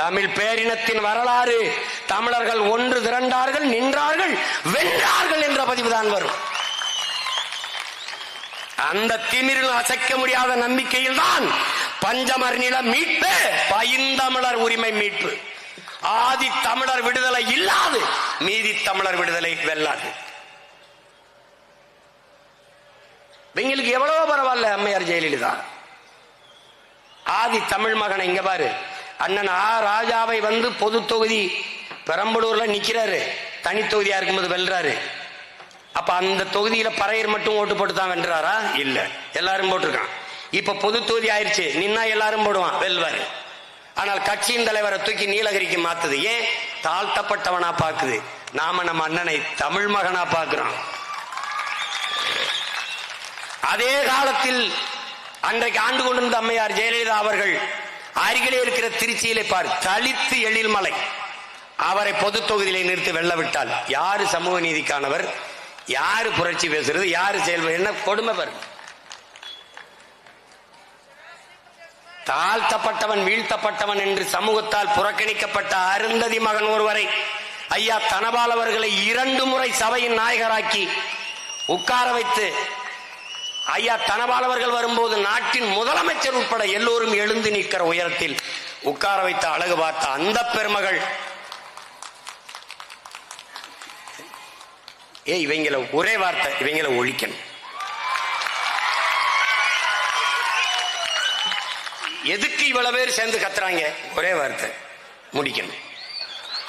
தமிழ் பேரினத்தின் வரலாறு. தமிழர்கள் ஒன்று திரண்டார்கள் நின்றார்கள் வென்றார்கள் என்ற பதிவுதான் வரும். அந்த திமிரில் அசைக்க முடியாத நம்பிக்கையில் தான் பஞ்சமர் நில மீட்பு பைந்தமிழர் உரிமை மீட்பு. ஆதி தமிழர் விடுதலை இல்லாது மீதி தமிழர் விடுதலை வெல்லாது. எங்களுக்கு எவ்வளவோ பரவாயில்ல அம்மையார் ஜெயலலிதா. ஆதி தமிழ் மகனை இங்க பாரு. அண்ணன் ஆ ராஜாவை வந்து பொது தொகுதி பெரம்பலூர்ல நிக்கிறாரு. தனி தொகுதியா இருக்கும்போது வெல்றாரு. அப்ப அந்த தொகுதியில பறையர் மட்டும் ஓட்டு போட்டு தான் வென்றாரா? இல்ல. எல்லாரும் போட்டிருக்கான். இப்ப பொது தொகுதி ஆயிருச்சு. நின்னா எல்லாரும் போடுவான். வெல்வாரு. ஆனால் கட்சியின் தலைவரை தூக்கி நீலகிரிக்கு மாத்துது. ஏன்? தாழ்த்தப்பட்டவனா பாக்குது. நாம நம்ம அண்ணனை தமிழ் மகனா பாக்குறோம். அதே காலத்தில் அன்றைக்கு ஆண்டு கொண்டிருந்த அம்மையார் ஜெயலலிதா அவர்கள் அருகிலே இருக்கிற திருச்சியிலே பார் தளித்து எழில் மலை. அவரை பொது தொகுதியிலே நிறுத்தி வெல்ல விட்டால் யாரு சமூக நீதிக்கானவர் யாரு புரட்சி பேசுறது யாரு செயல் என்ன கொடுமை பாரு. தாழ்த்தப்பட்டவன் வீழ்த்தப்பட்டவன் என்று சமூகத்தால் புறக்கணிக்கப்பட்ட அருந்ததி மகன் ஒருவரை ஐயா தனபால் அவர்களை இரண்டு முறை சபையின் நாயகராக்கி உட்கார வைத்து ஐயா தனபால் அவர்கள் வரும்போது நாட்டின் முதலமைச்சர் உட்பட எல்லோரும் எழுந்து நிற்கிற உயரத்தில் உட்கார வைத்த அழகு பார்த்த அந்த பெருமகள். ஏ இவங்கள ஒரே வார்த்தை இவங்கள ஒழிக்கணும். எதுக்கு இவ்வளவு பேர் சேர்ந்து கத்துறாங்க? ஒரே வார்த்தை முடிக்கணும்.